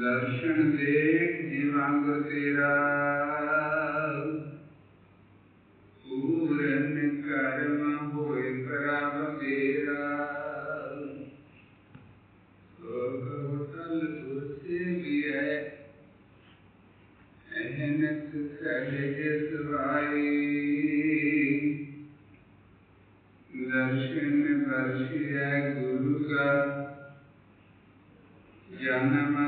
दर्शन देख जीवांग तेरा पूरन कर्म होय प्रभ होटल भी है एहनत भाई दर्शन दर्शिया गुरु का जन्म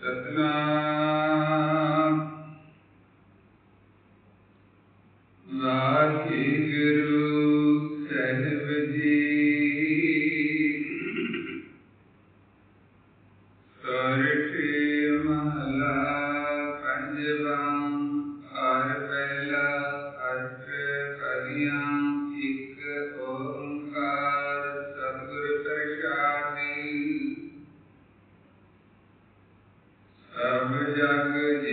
Satnam Lakhi Guru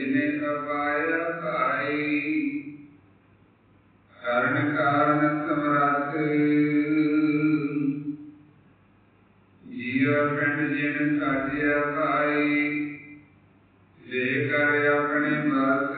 ਜਿਨੇ ਅਪਾਇਆ ਭਾਈ ਕਰਨ ਕਾਰਨ ਸਮਰੱਥ ਜੀਵ ਪਿੰਡ ਜਿਨ ਸਾਜਿਆ ਭਾਈ ਦੇ ਕਰ ਆਪਣੇ ਬਸ